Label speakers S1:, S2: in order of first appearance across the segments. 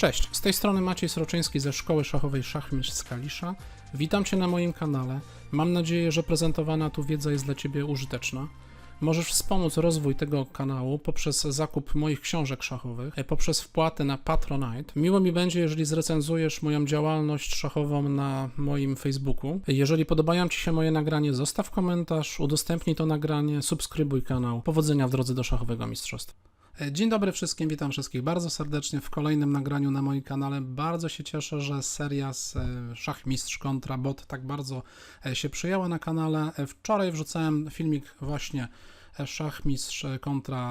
S1: Cześć, z tej strony Maciej Sroczyński ze Szkoły Szachowej Szachmistrz z Kalisza. Witam Cię na moim kanale. Mam nadzieję, że prezentowana tu wiedza jest dla Ciebie użyteczna. Możesz wspomóc rozwój tego kanału poprzez zakup moich książek szachowych, e, poprzez wpłatę na Patronite. Miło mi będzie, jeżeli zrecenzujesz moją działalność szachową na moim Facebooku. Jeżeli podobają Ci się moje nagranie, zostaw komentarz, udostępnij to nagranie, subskrybuj kanał. Powodzenia w drodze do szachowego mistrzostwa. E, Dzień dobry wszystkim, witam wszystkich bardzo serdecznie w kolejnym nagraniu na moim kanale. Bardzo się cieszę, że seria z e, Szachmistrz kontra bot tak bardzo e, się przyjęła na kanale. Wczoraj wrzucałem filmik właśnie Szachmistrz kontra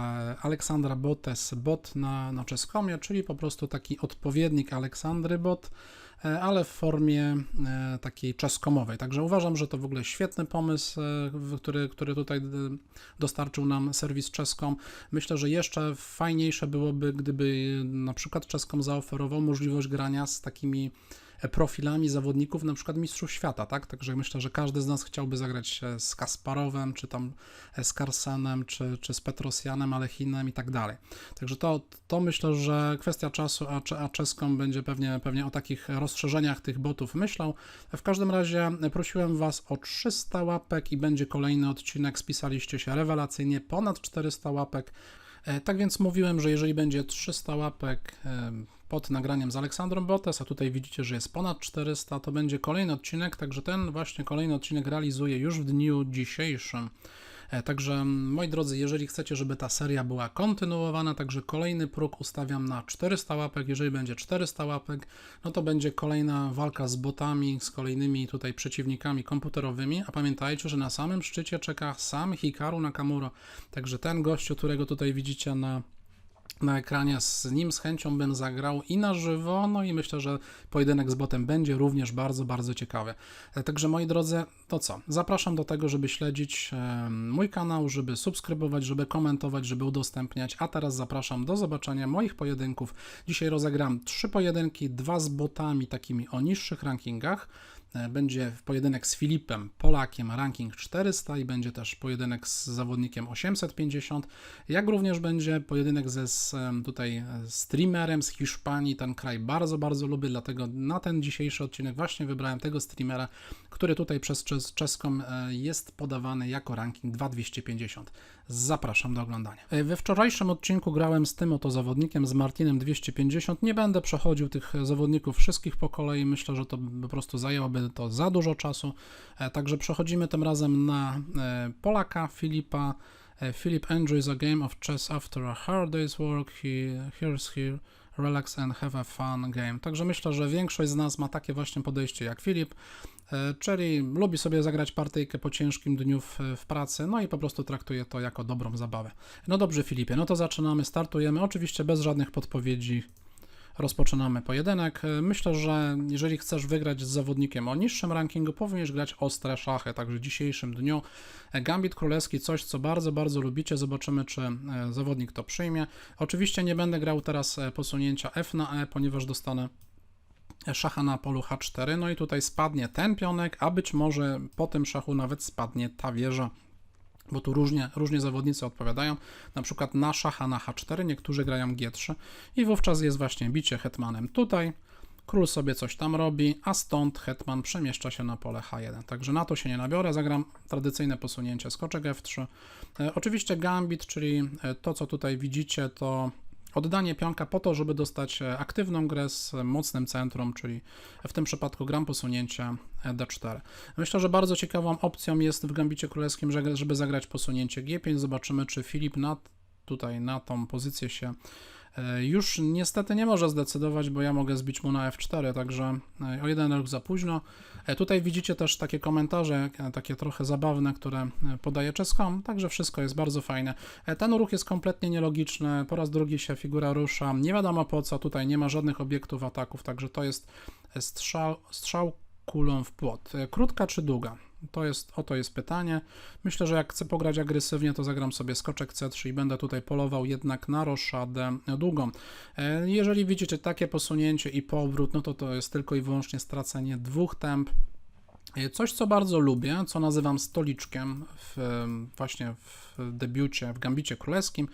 S1: Aleksandra Botes bot na, na czeskomie, czyli po prostu taki odpowiednik Aleksandry bot, ale w formie e, takiej czeskomowej. Także uważam, że to w ogóle świetny pomysł, e, który, który tutaj e, dostarczył nam serwis czeskom. Myślę, że jeszcze fajniejsze byłoby, gdyby na przykład czeskom zaoferował możliwość grania z takimi e, profilami zawodników, na przykład mistrzów świata, tak? Także myślę, że każdy z nas chciałby zagrać z Kasparowem, czy tam e, z Carsenem, czy, czy z Petrosjanem, Alechinem i tak dalej. Także to, to myślę, że kwestia czasu, a, a będzie pewnie, pewnie o takich rozszerzeniach tych botów myślał. W każdym razie e, prosiłem Was o 300 łapek i będzie kolejny odcinek. Spisaliście się rewelacyjnie, ponad 400 łapek. E, Tak więc mówiłem, że jeżeli będzie 300 łapek pod nagraniem z Aleksandrą Botes, a tutaj widzicie, że jest ponad 400, to będzie kolejny odcinek, także ten właśnie kolejny odcinek realizuję już w dniu dzisiejszym. E, Także moi drodzy, jeżeli chcecie, żeby ta seria była kontynuowana, także kolejny próg ustawiam na 400 łapek. Jeżeli będzie 400 łapek, no to będzie kolejna walka z botami, z kolejnymi tutaj przeciwnikami komputerowymi. A pamiętajcie, że na samym szczycie czeka sam Hikaru Nakamura. Także ten gościu, którego tutaj widzicie na na ekranie. Z nim z chęcią bym zagrał i na żywo, no i myślę, że pojedynek z botem będzie również bardzo, bardzo ciekawy. E, Także moi drodzy, to co? Zapraszam do tego, żeby śledzić e, mój kanał, żeby subskrybować, żeby komentować, żeby udostępniać, a teraz zapraszam do zobaczenia moich pojedynków. Dzisiaj rozegram trzy pojedynki, dwa z botami takimi o niższych rankingach. E, Będzie pojedynek z Filipem, Polakiem, ranking 400 i będzie też pojedynek z zawodnikiem 850, jak również będzie pojedynek ze z, tutaj e, streamerem z Hiszpanii. Ten kraj bardzo, bardzo lubię, dlatego na ten dzisiejszy odcinek właśnie wybrałem tego streamera, który tutaj przez czes- czeską e, jest podawany jako ranking 2250. Zapraszam do oglądania. We wczorajszym odcinku grałem z tym oto zawodnikiem, z Martinem 250. Nie będę przechodził tych zawodników wszystkich po kolei. Myślę, że to po prostu zajęłoby to za dużo czasu. E, Także przechodzimy tym razem na e, Polaka Filipa. E, Philip enjoys a game of chess after a hard day's work. He here's here. Relax and have a fun game. Także myślę, że większość z nas ma takie właśnie podejście jak Filip, czyli lubi sobie zagrać partyjkę po ciężkim dniu w, w pracy, no i po prostu traktuje to jako dobrą zabawę. No dobrze, Filipie, no to zaczynamy, startujemy. Oczywiście bez żadnych podpowiedzi rozpoczynamy pojedynek. E, Myślę, że jeżeli chcesz wygrać z zawodnikiem o niższym rankingu, powinieneś grać ostre szachy, także w dzisiejszym dniu. E, Gambit królewski, coś co bardzo, bardzo lubicie, zobaczymy czy e, zawodnik to przyjmie. Oczywiście nie będę grał teraz posunięcia F na E, ponieważ dostanę szacha na polu H4, no i tutaj spadnie ten pionek, a być może po tym szachu nawet spadnie ta wieża bo tu różnie, różnie zawodnicy odpowiadają. Na przykład na szacha na H4 niektórzy grają G3 i wówczas jest właśnie bicie hetmanem tutaj. Król sobie coś tam robi, a stąd hetman przemieszcza się na pole H1. Także na to się nie nabiorę, zagram tradycyjne posunięcie skoczek F3. E, oczywiście gambit, czyli e, to co tutaj widzicie to oddanie pionka po to, żeby dostać e, aktywną grę z mocnym centrum, czyli w tym przypadku gram posunięcie e, D4. Myślę, że bardzo ciekawą opcją jest w Gambicie Królewskim, że- żeby zagrać posunięcie G5. Zobaczymy, czy Filip na, tutaj na tą pozycję się już niestety nie może zdecydować, bo ja mogę zbić mu na F4, także e, o jeden ruch za późno. E, Tutaj widzicie też takie komentarze, e, takie trochę zabawne, które e, podaje czeskom, także wszystko jest bardzo fajne. E, Ten ruch jest kompletnie nielogiczny, po raz drugi się figura rusza, nie wiadomo po co, tutaj nie ma żadnych obiektów ataków, także to jest e, strzał, strzał kulą w płot. E, Krótka czy długa? To jest, oto jest pytanie. Myślę, że jak chcę pograć agresywnie, to zagram sobie skoczek C3 i będę tutaj polował jednak na roszadę długą. E, Jeżeli widzicie takie posunięcie i powrót, no to to jest tylko i wyłącznie stracenie dwóch temp. E, Coś, co bardzo lubię, co nazywam stoliczkiem w, właśnie w debiucie, w Gambicie Królewskim,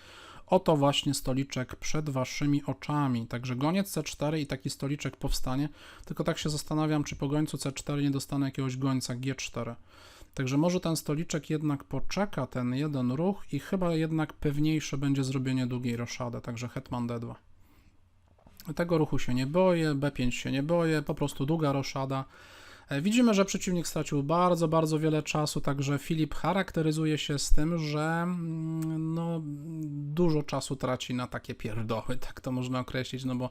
S1: Oto właśnie stoliczek przed waszymi oczami. Także goniec C4 i taki stoliczek powstanie. Tylko tak się zastanawiam, czy po gońcu C4 nie dostanę jakiegoś gońca G4. Także może ten stoliczek jednak poczeka ten jeden ruch i chyba jednak pewniejsze będzie zrobienie długiej roszady, także hetman D2. Tego ruchu się nie boję, B5 się nie boję, po prostu długa roszada. E, Widzimy, że przeciwnik stracił bardzo, bardzo wiele czasu, także Filip charakteryzuje się z tym, że mm, no, dużo czasu traci na takie pierdoły, tak to można określić, no bo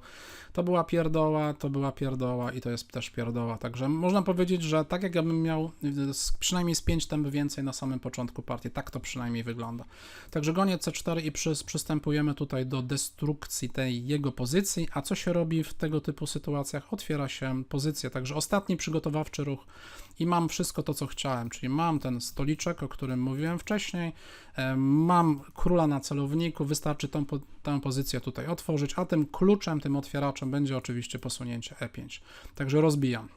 S1: to była pierdoła, to była pierdoła i to jest też pierdoła, także można powiedzieć, że tak jak ja bym miał z- przynajmniej z 5 temp więcej na samym początku partii, tak to przynajmniej wygląda. Także goniec C4 i przys- przystępujemy tutaj do destrukcji tej jego pozycji, a co się robi w tego typu sytuacjach? Otwiera się pozycja, także ostatni przygotowawczy ruch i mam wszystko to, co chciałem, czyli mam ten stoliczek, o którym mówiłem wcześniej, e, mam króla na celowniku, wystarczy tą, tę pozycję tutaj otworzyć, a tym kluczem, tym otwieraczem będzie oczywiście posunięcie E5. Także rozbijam.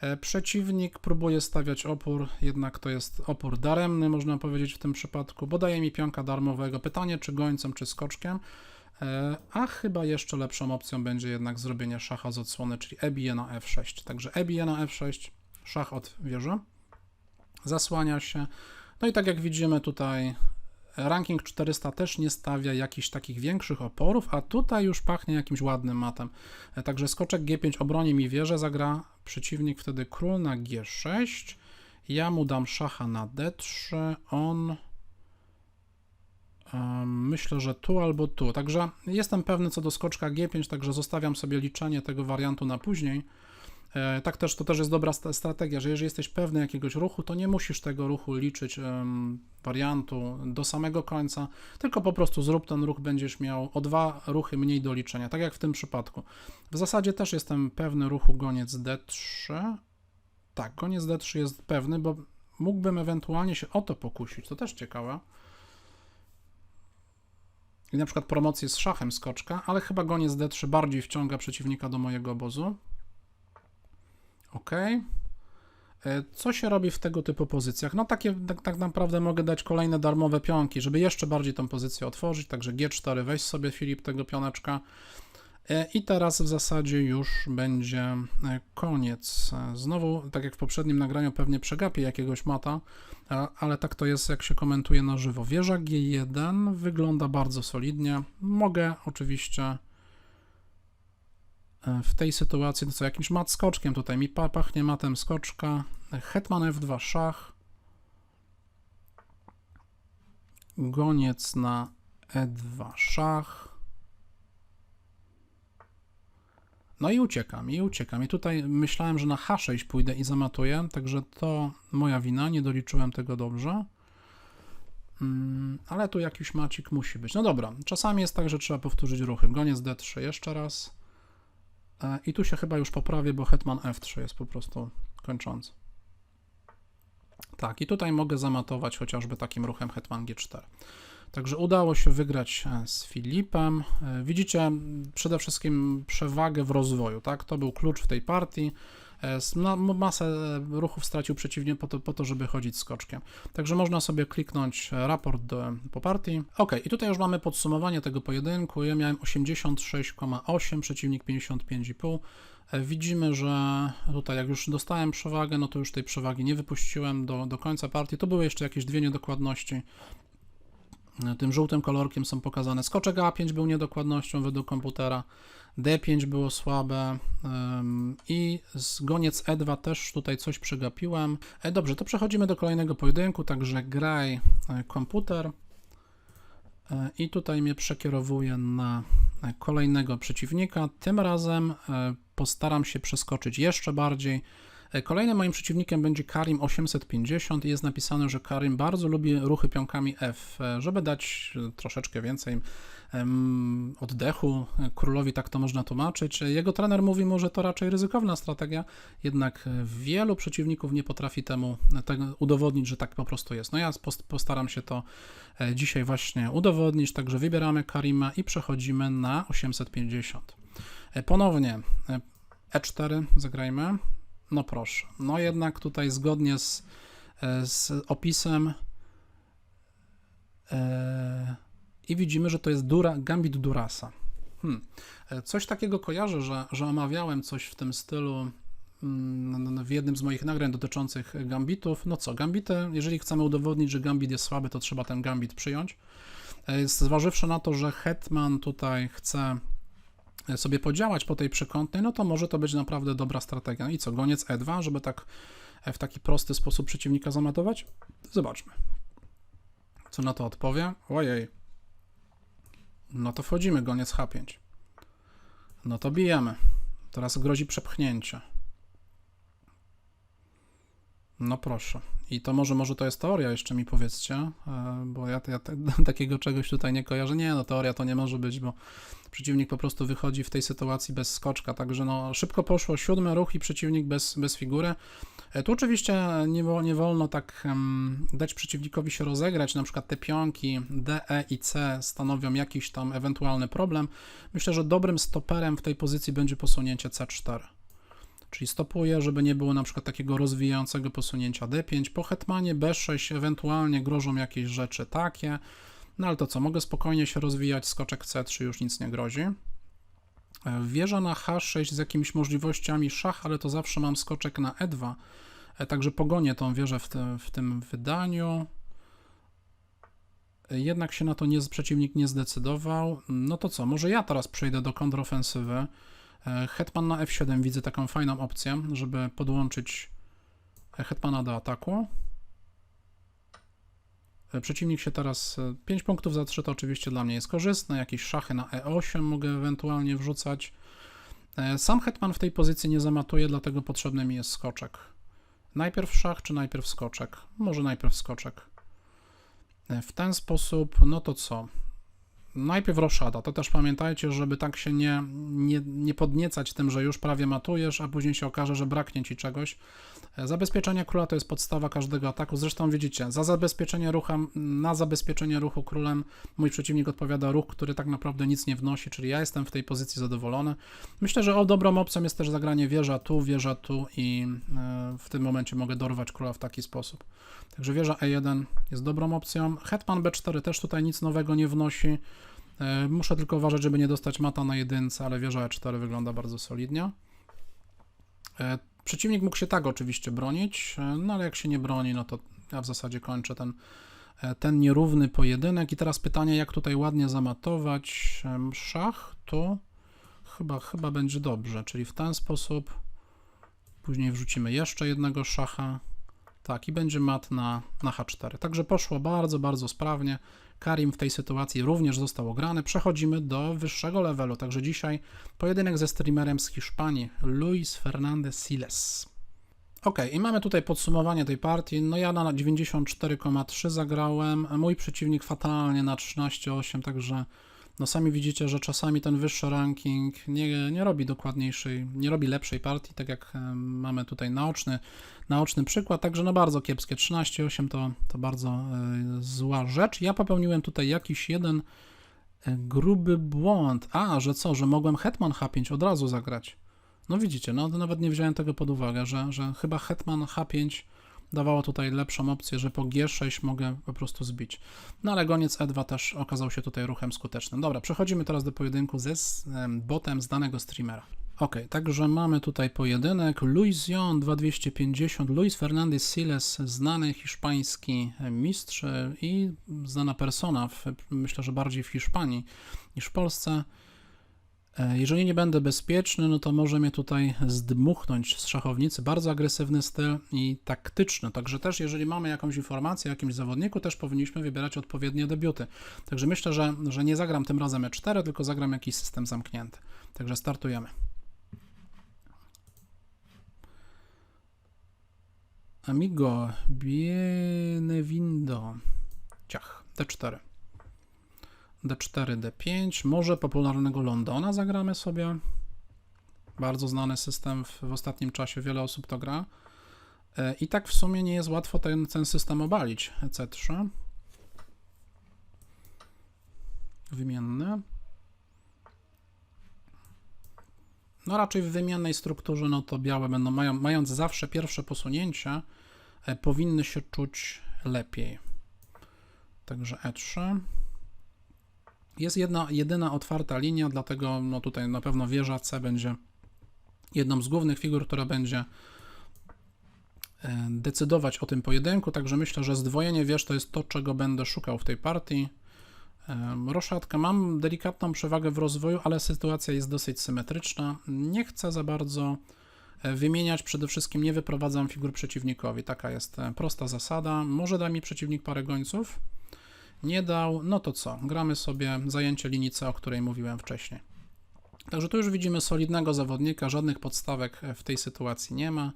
S1: E, Przeciwnik próbuje stawiać opór, jednak to jest opór daremny, można powiedzieć w tym przypadku, bo daje mi pionka darmowego. Pytanie, czy gońcem, czy skoczkiem. E, A chyba jeszcze lepszą opcją będzie jednak zrobienie szacha z odsłony, czyli e bije na f6. Także e bije na f6, szach od wieży, zasłania się. No i tak jak widzimy tutaj, ranking 400 też nie stawia jakichś takich większych oporów, a tutaj już pachnie jakimś ładnym matem. E, Także skoczek g5 obroni mi wieżę, zagra przeciwnik wtedy król na g6, ja mu dam szacha na d3, on Myślę, że tu albo tu. Także jestem pewny co do skoczka G5, także zostawiam sobie liczenie tego wariantu na później. E, Tak też to też jest dobra strategia, że jeżeli jesteś pewny jakiegoś ruchu, to nie musisz tego ruchu liczyć wariantu do samego końca, tylko po prostu zrób ten ruch, będziesz miał o dwa ruchy mniej do liczenia, tak jak w tym przypadku. W zasadzie też jestem pewny ruchu goniec D3. Tak, goniec D3 jest pewny, bo mógłbym ewentualnie się o to pokusić, to też ciekawe i na przykład promocję z szachem skoczka, ale chyba goniec D3 bardziej wciąga przeciwnika do mojego obozu. Ok. E, Co się robi w tego typu pozycjach? No takie tak, tak naprawdę mogę dać kolejne darmowe pionki, żeby jeszcze bardziej tą pozycję otworzyć, także G4 weź sobie Filip tego pioneczka. E, I teraz w zasadzie już będzie e, koniec. E, Znowu, tak jak w poprzednim nagraniu, pewnie przegapię jakiegoś mata, ale tak to jest, jak się komentuje na żywo. Wieża G1 wygląda bardzo solidnie. Mogę oczywiście w tej sytuacji, to co, jakimś mat skoczkiem tutaj mi pa- pachnie matem skoczka. Hetman F2 szach. Goniec na E2 szach. No i uciekam, i uciekam. I tutaj myślałem, że na H6 pójdę i zamatuję, także to moja wina, nie doliczyłem tego dobrze. Mm, ale tu jakiś macik musi być. No dobra, czasami jest tak, że trzeba powtórzyć ruchy. Goniec D3 jeszcze raz. E, I tu się chyba już poprawię, bo hetman F3 jest po prostu kończący. Tak, i tutaj mogę zamatować chociażby takim ruchem hetman G4. Także udało się wygrać e, z Filipem. E, Widzicie przede wszystkim przewagę w rozwoju, tak? To był klucz w tej partii. E, m- Masę ruchów stracił przeciwnie po to, po to, żeby chodzić skoczkiem. Także można sobie kliknąć raport do, po partii. Ok, i tutaj już mamy podsumowanie tego pojedynku. Ja miałem 86,8, przeciwnik 55,5. E, Widzimy, że tutaj jak już dostałem przewagę, no to już tej przewagi nie wypuściłem do, do końca partii. To były jeszcze jakieś dwie niedokładności. Tym żółtym kolorkiem są pokazane. Skoczek A5 był niedokładnością według komputera, D5 było słabe i z goniec E2 też tutaj coś przegapiłem. E, dobrze, to przechodzimy do kolejnego pojedynku, także graj e, komputer E, i tutaj mnie przekierowuje na kolejnego przeciwnika. Tym razem postaram się przeskoczyć jeszcze bardziej. E, Kolejnym moim przeciwnikiem będzie Karim 850 i jest napisane, że Karim bardzo lubi ruchy pionkami F, e, żeby dać e, troszeczkę więcej oddechu królowi, tak to można tłumaczyć. Jego trener mówi mu, że to raczej ryzykowna strategia, jednak wielu przeciwników nie potrafi temu tego udowodnić, że tak po prostu jest. No ja post- postaram się to dzisiaj właśnie udowodnić, także wybieramy Karima i przechodzimy na 850. E, Ponownie e, E4 zagrajmy. No proszę. No jednak tutaj zgodnie z, e, z opisem e, i widzimy, że to jest Dura, Gambit Durasa. Hmm. E, Coś takiego kojarzę, że, że omawiałem coś w tym stylu mm, w jednym z moich nagrań dotyczących gambitów. No co, gambity, jeżeli chcemy udowodnić, że gambit jest słaby, to trzeba ten gambit przyjąć. E, Zważywszy na to, że hetman tutaj chce sobie podziałać po tej przekątnej, no to może to być naprawdę dobra strategia. I co, goniec E2, żeby tak e, w taki prosty sposób przeciwnika zamatować? Zobaczmy. Co na to odpowie? Ojej. No to wchodzimy, goniec H5. No to bijemy. Teraz grozi przepchnięcie. No proszę. I to może, może to jest teoria, jeszcze mi powiedzcie, e, bo ja, ja te- takiego czegoś tutaj nie kojarzę. Nie, no teoria to nie może być, bo przeciwnik po prostu wychodzi w tej sytuacji bez skoczka, także no szybko poszło, siódmy ruch i przeciwnik bez, bez figury. E, Tu oczywiście nie, nie wolno tak em, dać przeciwnikowi się rozegrać, na przykład te pionki D, E i C stanowią jakiś tam ewentualny problem. Myślę, że dobrym stoperem w tej pozycji będzie posunięcie C4. Czyli stopuję, żeby nie było na przykład takiego rozwijającego posunięcia D5. Po hetmanie B6 ewentualnie grożą jakieś rzeczy takie. No ale to co, mogę spokojnie się rozwijać, skoczek C3 już nic nie grozi. E, Wieża na H6 z jakimiś możliwościami szach, ale to zawsze mam skoczek na E2. E, Także pogonię tą wieżę w, te, w tym wydaniu. E, Jednak się na to nie, przeciwnik nie zdecydował. No to co, może ja teraz przejdę do kontrofensywy. E, Hetman na F7 widzę taką fajną opcję, żeby podłączyć e, hetmana do ataku. E, Przeciwnik się teraz 5 punktów za 3 to oczywiście dla mnie jest korzystne. Jakieś szachy na E8 mogę ewentualnie wrzucać. Sam hetman w tej pozycji nie zamatuje, dlatego potrzebny mi jest skoczek. Najpierw szach czy najpierw skoczek? Może najpierw skoczek. W ten sposób, no to co? Najpierw roszada. To też pamiętajcie, żeby tak się nie, nie, nie podniecać tym, że już prawie matujesz, a później się okaże, że braknie ci czegoś. E, Zabezpieczenie króla to jest podstawa każdego ataku. Zresztą widzicie, za zabezpieczenie ruchem, na zabezpieczenie ruchu królem mój przeciwnik odpowiada ruch, który tak naprawdę nic nie wnosi, czyli ja jestem w tej pozycji zadowolony. Myślę, że o dobrą opcją jest też zagranie wieża tu, wieża tu i e, w tym momencie mogę dorwać króla w taki sposób. Także wieża E1 jest dobrą opcją. Hetman B4 też tutaj nic nowego nie wnosi. E, Muszę tylko uważać, żeby nie dostać mata na jedynce, ale wieża E4 wygląda bardzo solidnie. E, Przeciwnik mógł się tak oczywiście bronić, e, no ale jak się nie broni, no to ja w zasadzie kończę ten, ten nierówny pojedynek. I teraz pytanie, jak tutaj ładnie zamatować szach, tu chyba, chyba będzie dobrze, czyli w ten sposób. Później wrzucimy jeszcze jednego szacha. Tak, i będzie mat na, na H4. Także poszło bardzo, bardzo sprawnie. Karim w tej sytuacji również został ograny. Przechodzimy do wyższego levelu. Także dzisiaj pojedynek ze streamerem z Hiszpanii, Luis Fernandez Siles. Ok, i mamy tutaj podsumowanie tej partii. No ja na 94,3 zagrałem, mój przeciwnik fatalnie na 13,8, także no sami widzicie, że czasami ten wyższy ranking nie, nie robi dokładniejszej, nie robi lepszej partii, tak jak mamy tutaj naoczny, naoczny przykład, także no bardzo kiepskie, 13,8 to, to bardzo e, zła rzecz. Ja popełniłem tutaj jakiś jeden e, gruby błąd. A, że co, że mogłem Hetman H5 od razu zagrać. No widzicie, no nawet nie wziąłem tego pod uwagę, że, że chyba Hetman H5 dawało tutaj lepszą opcję, że po G6 mogę po prostu zbić. No ale goniec E2 też okazał się tutaj ruchem skutecznym. Dobra, przechodzimy teraz do pojedynku ze botem z danego streamera. Ok, także mamy tutaj pojedynek. Luis Jon 2250, Luis Fernandez Siles, znany hiszpański mistrz i znana persona, w, myślę, że bardziej w Hiszpanii niż w Polsce. E, Jeżeli nie będę bezpieczny, no to może mnie tutaj zdmuchnąć z szachownicy. Bardzo agresywny styl i taktyczny. Także też, jeżeli mamy jakąś informację o jakimś zawodniku, też powinniśmy wybierać odpowiednie debiuty. Także myślę, że, że nie zagram tym razem E4, tylko zagram jakiś system zamknięty. Także startujemy. Amigo Bienevindo. Ciach, D4. D4, D5. Może popularnego Londona zagramy sobie. Bardzo znany system w, w ostatnim czasie, wiele osób to gra. E, I tak w sumie nie jest łatwo ten, ten system obalić. C3. Wymienny. No raczej w wymiennej strukturze, no to białe będą, mają, mając zawsze pierwsze posunięcie, powinny się czuć lepiej. Także E3. Jest jedna, jedyna otwarta linia, dlatego no tutaj na pewno wieża C będzie jedną z głównych figur, która będzie e, decydować o tym pojedynku, także myślę, że zdwojenie wież to jest to, czego będę szukał w tej partii. Em, Roszatka, mam delikatną przewagę w rozwoju, ale sytuacja jest dosyć symetryczna. Nie chcę za bardzo e, wymieniać, przede wszystkim nie wyprowadzam figur przeciwnikowi. Taka jest e, prosta zasada. Może da mi przeciwnik parę gońców. Nie dał, no to co? Gramy sobie zajęcie linii o której mówiłem wcześniej. Także tu już widzimy solidnego zawodnika, żadnych podstawek w tej sytuacji nie ma.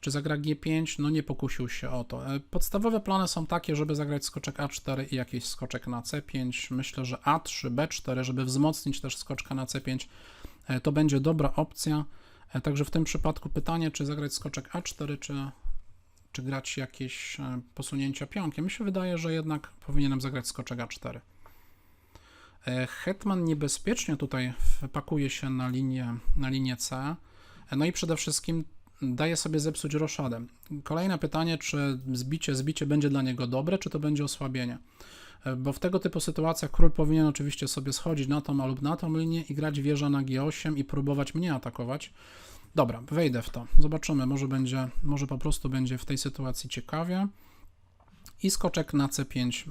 S1: Czy zagra G5? No nie pokusił się o to. E, Podstawowe plany są takie, żeby zagrać skoczek A4 i jakiś skoczek na C5. Myślę, że A3, B4, żeby wzmocnić też skoczka na C5, e, to będzie dobra opcja. E, Także w tym przypadku pytanie, czy zagrać skoczek A4, czy, czy grać jakieś e, posunięcia pionkiem. Mi się wydaje, że jednak powinienem zagrać skoczek A4. E, Hetman niebezpiecznie tutaj wpakuje się na linię, na linię C. E, No i przede wszystkim daje sobie zepsuć roszadę. Kolejne pytanie, czy zbicie, zbicie będzie dla niego dobre, czy to będzie osłabienie? E, Bo w tego typu sytuacjach król powinien oczywiście sobie schodzić na tą lub na tą linię i grać wieża na G8 i próbować mnie atakować. Dobra, wejdę w to. Zobaczymy, może będzie, może po prostu będzie w tej sytuacji ciekawie. I skoczek na C5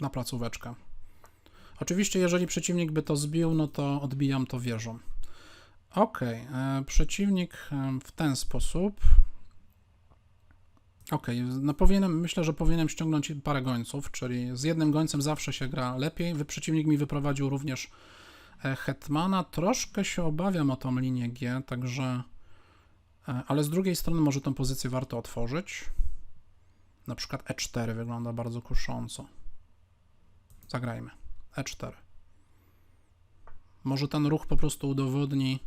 S1: na placóweczkę. Oczywiście, jeżeli przeciwnik by to zbił, no to odbijam to wieżą. Ok, e, przeciwnik e, w ten sposób. Ok, no myślę, że powinienem ściągnąć parę gońców, czyli z jednym gońcem zawsze się gra lepiej. Przeciwnik mi wyprowadził również e, hetmana. Troszkę się obawiam o tą linię G, także. Ale z drugiej strony może tę pozycję warto otworzyć. Na przykład E4 wygląda bardzo kusząco. Zagrajmy. E4. Może ten ruch po prostu udowodni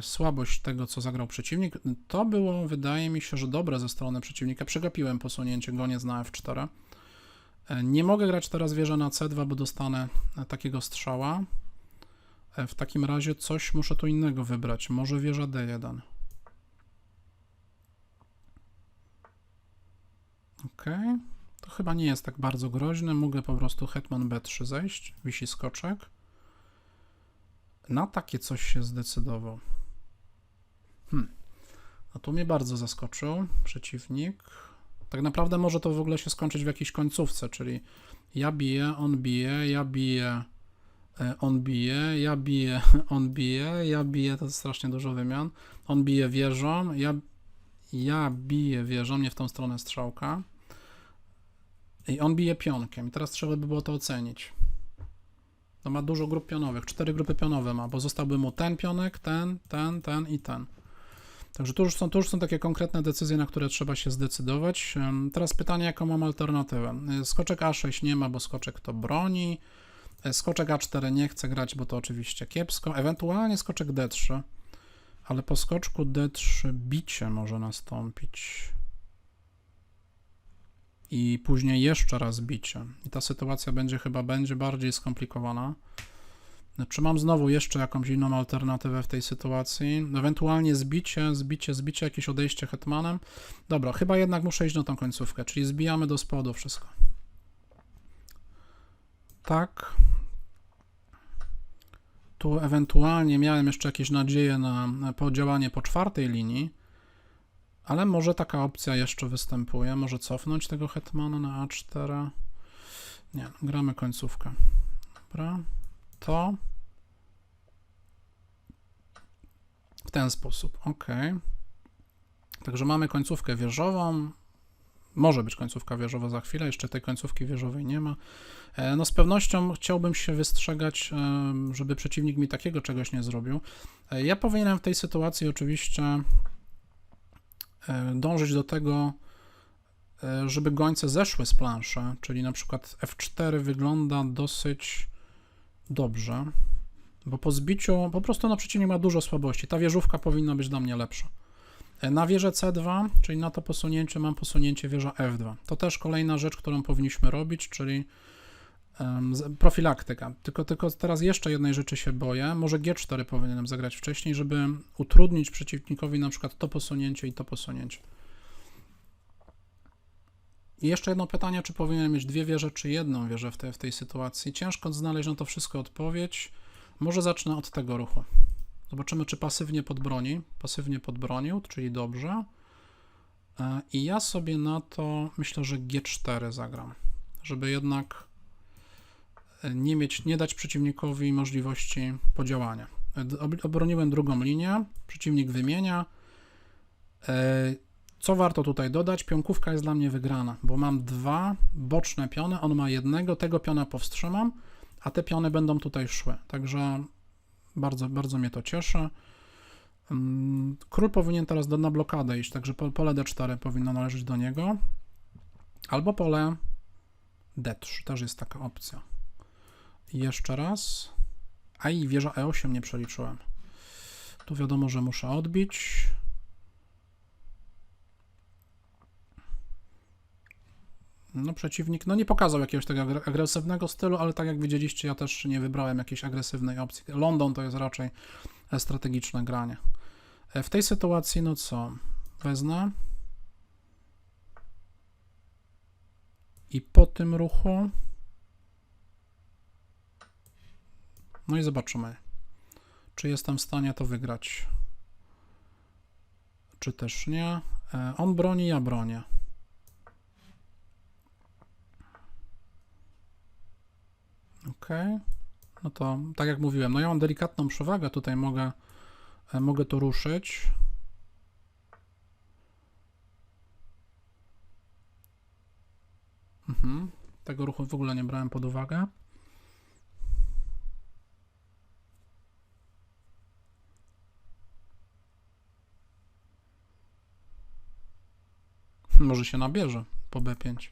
S1: słabość tego, co zagrał przeciwnik. To było, wydaje mi się, że dobre ze strony przeciwnika. Przegapiłem posunięcie goniec na F4. E, Nie mogę grać teraz wieżę na C2, bo dostanę e, takiego strzała. E, W takim razie coś muszę tu innego wybrać. Może wieża D1. Ok. To chyba nie jest tak bardzo groźne. Mogę po prostu hetman B3 zejść. Wisi skoczek. Na takie coś się zdecydował. Hmm. A tu mnie bardzo zaskoczył przeciwnik. Tak naprawdę może to w ogóle się skończyć w jakiejś końcówce, czyli ja biję, on bije, ja biję, e, on bije, ja biję, on bije, ja biję, to jest strasznie dużo wymian. On bije wieżą, ja, ja biję wieżą, nie w tą stronę strzałka. I on bije pionkiem. I teraz trzeba by było to ocenić. To ma dużo grup pionowych, cztery grupy pionowe ma, bo zostałby mu ten pionek, ten, ten, ten i ten. Także tu już są, tu już są takie konkretne decyzje, na które trzeba się zdecydować. Teraz pytanie, jaką mam alternatywę. Y, Skoczek A6 nie ma, bo skoczek to broni. Y, Skoczek A4 nie chcę grać, bo to oczywiście kiepsko. Ewentualnie skoczek D3, ale po skoczku D3 bicie może nastąpić. I później jeszcze raz bicie. I ta sytuacja będzie chyba będzie bardziej skomplikowana. Czy mam znowu jeszcze jakąś inną alternatywę w tej sytuacji? Ewentualnie zbicie, zbicie, zbicie, jakieś odejście hetmanem. Dobra, chyba jednak muszę iść na tą końcówkę, czyli zbijamy do spodu wszystko. Tak. Tu ewentualnie miałem jeszcze jakieś nadzieje na podziałanie po czwartej linii, ale może taka opcja jeszcze występuje. Może cofnąć tego hetmana na A4. Nie, gramy końcówkę. Dobra. To w ten sposób. Ok. Także mamy końcówkę wieżową. Może być końcówka wieżowa za chwilę, jeszcze tej końcówki wieżowej nie ma. E, No z pewnością chciałbym się wystrzegać, e, żeby przeciwnik mi takiego czegoś nie zrobił. E, Ja powinienem w tej sytuacji oczywiście dążyć do tego, e, żeby gońce zeszły z planszy, czyli na przykład F4 wygląda dosyć dobrze, bo po zbiciu po prostu no przeciwnik ma dużo słabości. Ta wieżówka powinna być dla mnie lepsza. E, Na wieżę C2, czyli na to posunięcie mam posunięcie wieża F2. To też kolejna rzecz, którą powinniśmy robić, czyli profilaktyka. Tylko, tylko teraz jeszcze jednej rzeczy się boję. Może G4 powinienem zagrać wcześniej, żeby utrudnić przeciwnikowi na przykład to posunięcie i to posunięcie. I jeszcze jedno pytanie, czy powinien mieć dwie wieże, czy jedną wieżę w, te, w tej sytuacji? Ciężko znaleźć na to wszystko odpowiedź. Może zacznę od tego ruchu. Zobaczymy, czy pasywnie podbroni. Pasywnie podbronił, czyli dobrze. E, I ja sobie na to myślę, że G4 zagram, żeby jednak nie mieć, nie dać przeciwnikowi możliwości podziałania. Ob- Obroniłem drugą linię, przeciwnik wymienia. E, Co warto tutaj dodać? Pionkówka jest dla mnie wygrana, bo mam dwa boczne piony, on ma jednego, tego piona powstrzymam, a te piony będą tutaj szły. Także bardzo, bardzo mnie to cieszy. Mm, Król powinien teraz na blokadę iść, także po- pole D4 powinno należeć do niego. Albo pole D3, też jest taka opcja. Jeszcze raz. A i wieża E8 nie przeliczyłem. Tu wiadomo, że muszę odbić. No przeciwnik, no nie pokazał jakiegoś tego agre- agresywnego stylu, ale tak jak widzieliście, ja też nie wybrałem jakiejś agresywnej opcji. London to jest raczej strategiczne granie. E, W tej sytuacji, no co? Wezmę. I po tym ruchu. No i zobaczymy, czy jestem w stanie to wygrać. Czy też nie. E, On broni, ja bronię. Ok. No to tak jak mówiłem, no ja mam delikatną przewagę, tutaj mogę, e, mogę to ruszyć. Mhm. Tego ruchu w ogóle nie brałem pod uwagę. Może się nabierze po B5.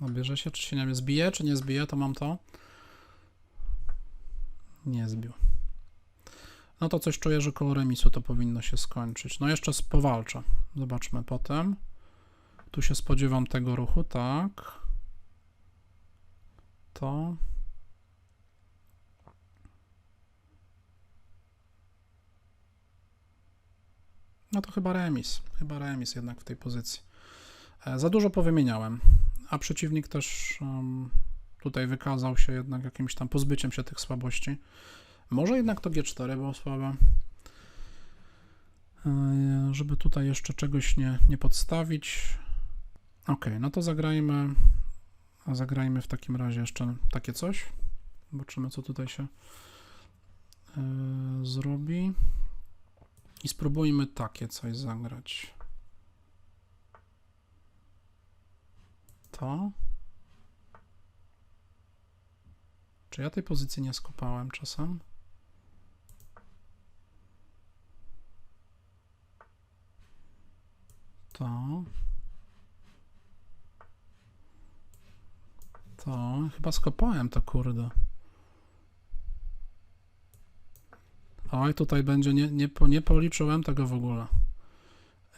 S1: Nabierze się, czy się nie zbije, czy nie zbije, to mam to. Nie zbił. No to coś czuję, że koło remisu to powinno się skończyć. No jeszcze powalczę. Zobaczmy potem. Tu się spodziewam tego ruchu, tak. To. No to chyba remis. Chyba remis jednak w tej pozycji. E, Za dużo powymieniałem, a przeciwnik też em, tutaj wykazał się jednak jakimś tam pozbyciem się tych słabości. Może jednak to G4 było słabe. E, Żeby tutaj jeszcze czegoś nie, nie podstawić. Ok, no to zagrajmy. Zagrajmy w takim razie jeszcze takie coś. Zobaczymy, co tutaj się e, zrobi. I spróbujmy takie coś zagrać. To. Czy ja tej pozycji nie skopałem czasem? To. To. Chyba skopałem to, kurde. Oj, tutaj będzie, nie, nie, nie policzyłem tego w ogóle.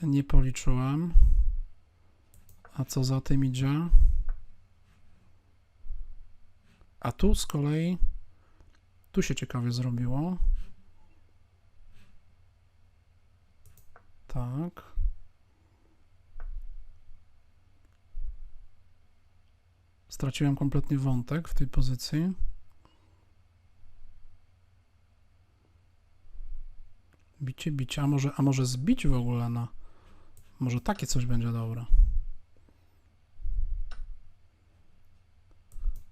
S1: Nie policzyłem. A co za tym idzie? A tu z kolei, tu się ciekawie zrobiło. Tak. Straciłem kompletnie wątek w tej pozycji. Bicie, bicie, a może, a może zbić w ogóle na... Może takie coś będzie dobre.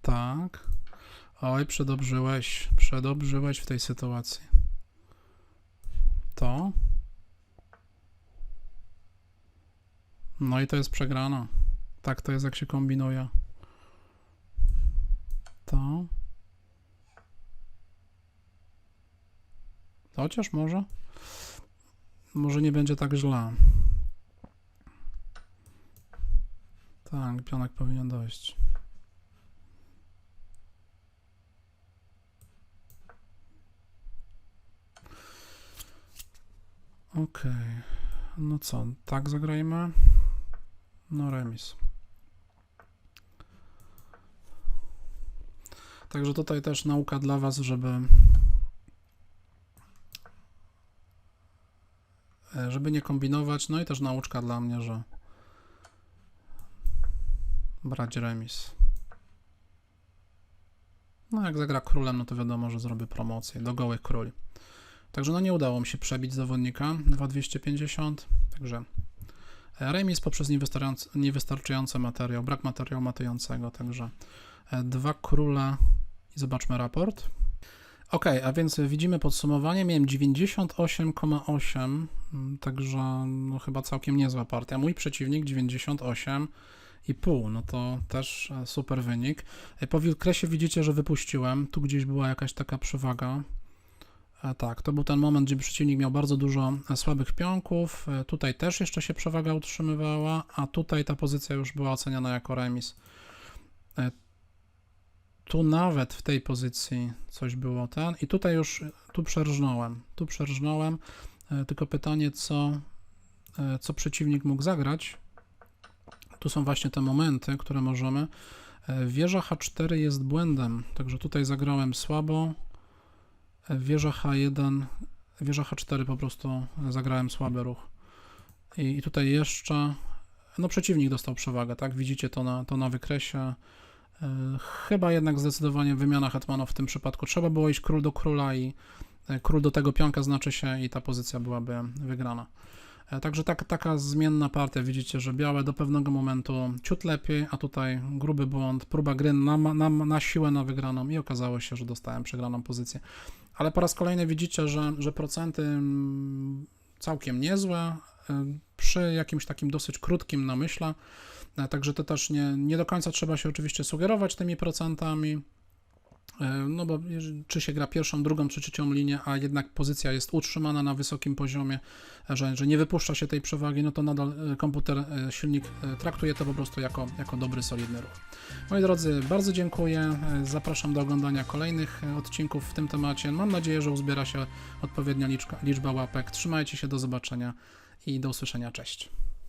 S1: Tak. Oj, przedobrzyłeś. Przedobrzyłeś w tej sytuacji. To. No i to jest przegrana. Tak to jest, jak się kombinuje. To. Chociaż może. Może nie będzie tak źle. Tak, pionek powinien dojść. Okej. No co, tak zagrajmy? No remis. Także tutaj też nauka dla Was, żeby żeby nie kombinować, no i też nauczka dla mnie, że brać remis. No jak zagra królem, no to wiadomo, że zrobię promocję do gołych króli. Także no nie udało mi się przebić zawodnika 2250, także e, remis poprzez niewystarczający, niewystarczający materiał, brak materiału matującego, także e, dwa króle i zobaczmy raport. Ok, a więc widzimy podsumowanie. Miałem 98,8, mm, także no chyba całkiem niezła partia. Mój przeciwnik 98,5, no to też e, super wynik. E, Po Wilkresie widzicie, że wypuściłem. Tu gdzieś była jakaś taka przewaga. E, Tak, to był ten moment, gdzie przeciwnik miał bardzo dużo słabych pionków. Tutaj też jeszcze się przewaga utrzymywała, a tutaj ta pozycja już była oceniana jako remis. Tu nawet w tej pozycji coś było ten i tutaj już, e, tu przerżnąłem, tu przerżnąłem, E, tylko pytanie, co, e, co przeciwnik mógł zagrać. Tu są właśnie te momenty, które możemy. Wieża H4 jest błędem, także tutaj zagrałem słabo. Wieża H1, wieża H4 po prostu zagrałem słaby ruch. I, i tutaj jeszcze, no przeciwnik dostał przewagę, tak? Widzicie to na, to na wykresie. Chyba jednak zdecydowanie wymiana hetmanów w tym przypadku. Trzeba było iść król do króla i e, król do tego pionka znaczy się i ta pozycja byłaby wygrana. E, Także tak, taka zmienna partia. Widzicie, że białe do pewnego momentu ciut lepiej, a tutaj gruby błąd, próba gry na, na, na siłę na wygraną i okazało się, że dostałem przegraną pozycję. Ale po raz kolejny widzicie, że, że procenty mm, całkiem niezłe e, przy jakimś takim dosyć krótkim namyśle. Także to też nie, nie do końca trzeba się oczywiście sugerować tymi procentami. E, No bo czy się gra pierwszą, drugą czy trzecią linię, a jednak pozycja jest utrzymana na wysokim poziomie, że, że nie wypuszcza się tej przewagi, no to nadal e, komputer, e, silnik traktuje to po prostu jako, jako dobry, solidny ruch. Moi drodzy, bardzo dziękuję. Zapraszam do oglądania kolejnych odcinków w tym temacie. Mam nadzieję, że uzbiera się odpowiednia liczba, liczba łapek. Trzymajcie się, do zobaczenia i do usłyszenia. Cześć.